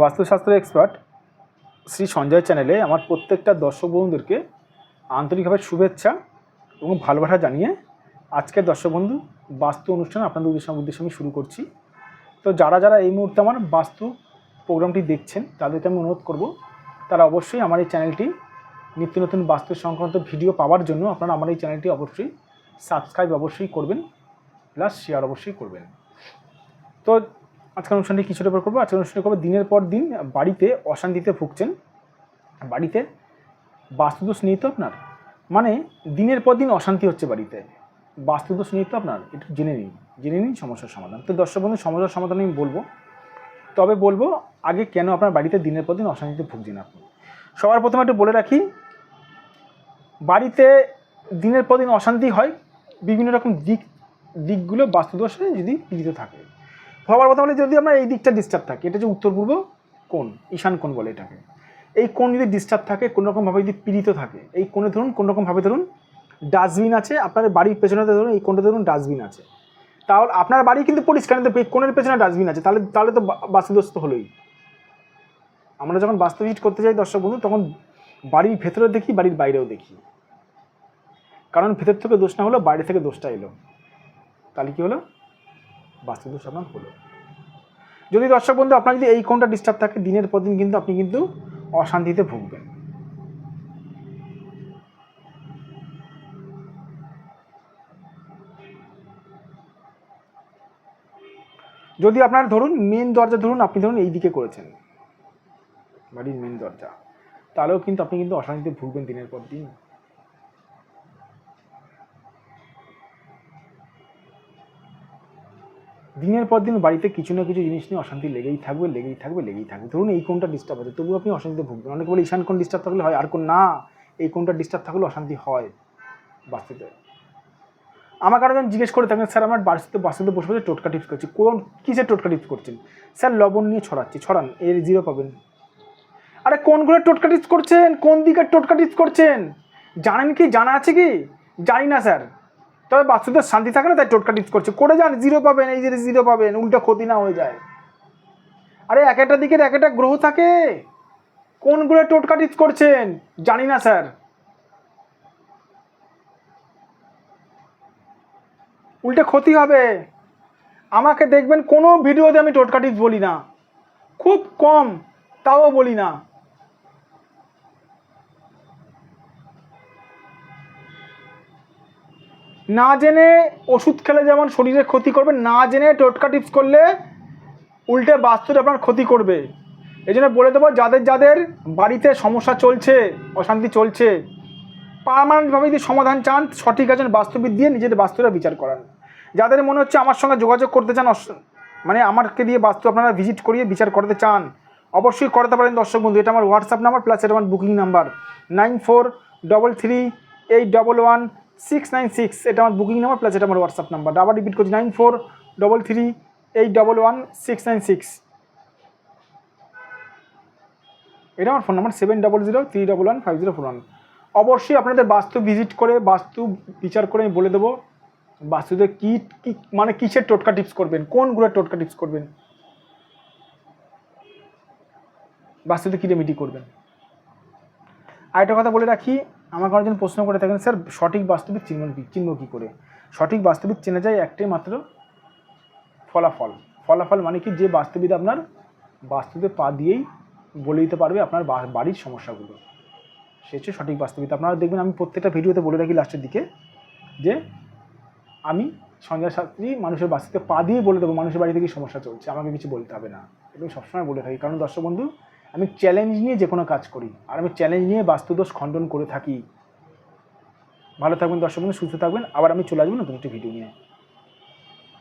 বাস্তুশাস্ত্র এক্সপার্ট শ্রী সঞ্জয় চ্যানেলে আমার প্রত্যেকটা দর্শক বন্ধুদেরকে আন্তরিকভাবে শুভেচ্ছা এবং ভালোবাসা জানিয়ে আজকের দর্শক বন্ধু বাস্তু অনুষ্ঠান আপনাদের উদ্দেশ্যে উদ্দেশ্যে আমি শুরু করছি। তো যারা যারা এই মুহূর্তে আমার বাস্তু প্রোগ্রামটি দেখছেন, তাদেরকে আমি অনুরোধ করব, তারা অবশ্যই আমার এই চ্যানেলটি নিত্য নতুন বাস্তু সংক্রান্ত ভিডিও পাওয়ার জন্য আপনারা আমার এই চ্যানেলটি অবশ্যই সাবস্ক্রাইব অবশ্যই করবেন প্লাস শেয়ার অবশ্যই করবেন। তো আজকের অনুষ্ঠানটি কিছুটা পর করব। আজকের অনুষ্ঠানটি করব দিনের পর দিন বাড়িতে অশান্তিতে ভুগছেন। বাড়িতে বাস্তুদোষ নেই তো আপনার? মানে দিনের পর দিন অশান্তি হচ্ছে বাড়িতে। বাস্তুদোষ নেই তো আপনার? একটু জেনে নিন। জেনে নিন সমস্যার সমাধান। তো দর্শক বন্ধু, সমস্যার সমাধান আমি বলব। তবে বলব, আগে কেন আপনার বাড়িতে দিনের পর দিন অশান্তিতে ভুগছেন আপনি? সবার প্রথমে একটু বলে রাখি, বাড়িতে দিনের পর দিন অশান্তি হয়। বিভিন্ন রকম দিক দিকগুলো বাস্তুদোষে যদি পীড়িত থাকে। সবার কথা বলে যদি আপনার এই দিকটা ডিস্টার্ব থাকে, এটা যে উত্তর পূর্ব কোণ, ঈশান কোণ বলে এটাকে। এই কোণ যদি ডিস্টার্ব থাকে, কোনো রকমভাবে যদি পীড়িত থাকে, এই কোণে ধরুন, কোনো রকমভাবে ধরুন ডাস্টবিন আছে, আপনার বাড়ির পেছনে ধরুন, এই কোণটা ধরুন ডাস্টবিন আছে। তাহলে আপনার বাড়ি কিন্তু পরিষ্কার, কিন্তু কোণের পেছনে ডাস্টবিন আছে, তাহলে তাহলে তো বা- বাস্তুদোষ হলোই। আমরা যখন বাস্তু করতে যাই, দর্শক বন্ধু, তখন বাড়ির ভেতরেও দেখি, বাড়ির বাইরেও দেখি। কারণ ভেতর থেকে দোষ না হলো বাইরে থেকে দোষটা এলো। তাহলে কি হলো? বাস্তুদোষ আপনার হলো। যদি দর্শক বন্ধু, আপনার যদি এই কোনটা ডিস্টার্ব থাকে, দিনের পর দিন কিন্তু আপনি কিন্তু অশান্তিতে ভুগবেন। যদি আপনার ধরুন মেন দরজা ধরুন, আপনি ধরুন এই দিকে করেছেন, বাড়ির মেন দরজা, তাহলেও কিন্তু আপনি কিন্তু অশান্তিতে ভুগবেন দিনের পর দিন। দিনের পর দিন বাড়িতে কিছু না কিছু জিনিস নিয়ে অশান্তি লেগেই থাকবে লেগেই থাকবে লেগেই থাকবে। ধরুন এই কোনটা ডিস্টার্ব আছে তবুও আপনি অশান্তিতে ভুগবেন। অনেকে বলে, ঈশান কোন ডিস্টার্ব থাকলে হয়? আর কোন না, এই কোনটা ডিস্টার্ব থাকলে অশান্তি হয়? বাস্তুতে আমাকে আরেকজন জিজ্ঞেস করে থাকেন, স্যার, আমার বাস্তুতে বাস্তুতে বসে বসে টোটকা টিপস করছি। কোন কিসের টোটকা টিপস করছেন? স্যার, লবণ নিয়ে ছড়াচ্ছি, ছড়ান, এর জিরো পাবেন। আরে, কোনগুলো টোটকা টিপস করছেন? কোন দিকের টোটকা টিপস করছেন? জানেন কি? জানা আছে কি? জানি না, স্যার। তবে বাস্তুতে শান্তি থাকে না, তাই টোটকা টিপস করছে। করে যান জিরো পাবেন, এই যে জিরো পাবেন, উল্টো ক্ষতি না হয়ে যায়। আরে এক একটা দিকের এক একটা গ্রহ থাকে। কোনগুলো টোটকা টিপস করছেন? জানি না, স্যার। উল্টে ক্ষতি হবে। আমাকে দেখবেন কোনো ভিডিওতে আমি টোটকা টিপস বলি না। খুব কম, তাও বলি না। না জেনে ওষুধ খেলে যেমন শরীরে ক্ষতি করবে, না জেনে টোটকা টিপস করলে উল্টে বাস্তুটা আপনার ক্ষতি করবে। এই জন্য বলে দেবো, যাদের যাদের বাড়িতে সমস্যা চলছে, অশান্তি চলছে পারমানেন্টভাবে যদি সমাধান চান, সঠিক একজন বাস্তুবিদ দিয়ে নিজেদের বাস্তুটা বিচার করান। যাদের মনে হচ্ছে আমার সঙ্গে যোগাযোগ করতে চান মানে আমাকে দিয়ে বাস্তু আপনারা ভিজিট করিয়ে বিচার করতে চান, অবশ্যই করাতে পারেন দর্শক বন্ধু, এটা আমার হোয়াটসঅ্যাপ নাম্বার প্লাস এটা আমার booking number nine four double three eight double one six nine six এটা আমার বুকিং নাম্বার প্লাস এটা আমার হোয়াটসঅ্যাপ নাম্বার আবার রিপিট করছি nine four double three eight double one six nine six এটা আমার phone number seven double zero three double one five zero four one অবশ্যই আপনাদের বাস্তু ভিজিট করে, বাস্তু বিচার করে আমি বলে দেবো বাস্তুতে কী কী মানে কিসের টোটকা টিপস করবেন, কোন গ্রহের টোটকা টিপস করবেন। বাস্তুতে কী রেমেডি করবেন। আরেকটা কথা বলে রাখি আমাকে অনেকজন প্রশ্ন করে থাকেন, স্যার, সঠিক বাস্তবিক চিহ্ন কি? চিহ্ন কী করে? সঠিক বাস্তবিক চেনা যায় একটাই মাত্র ফলাফল। ফলাফল মানে কি? যে বাস্তুবিদ আপনার বাস্তুতে পা দিয়েই বলে দিতে পারবে আপনার বাড়ির সমস্যাগুলো। সে হচ্ছে সঠিক বাস্তবিক। আপনারা দেখবেন আমি প্রত্যেকটা ভিডিওতে বলে রাখি লাস্টের দিকে যে আমি সঞ্জয় শাস্ত্রী মানুষের বাস্তুতে পা দিয়ে বলে দেবো, মানুষের বাড়িতে কি সমস্যা চলছে। আমাকে কিছু বলতে হবে না। আমি সবসময় বলে থাকি। কারণ দর্শক বন্ধু আমি চ্যালেঞ্জ নিয়ে যে কোনো কাজ করি, আর আমি চ্যালেঞ্জ নিয়ে বাস্তুদোষ খণ্ডন করে থাকি। ভালো থাকবেন দর্শক সুস্থ থাকবেন। আবার আমি চলে আসব নতুন একটি ভিডিও নিয়ে।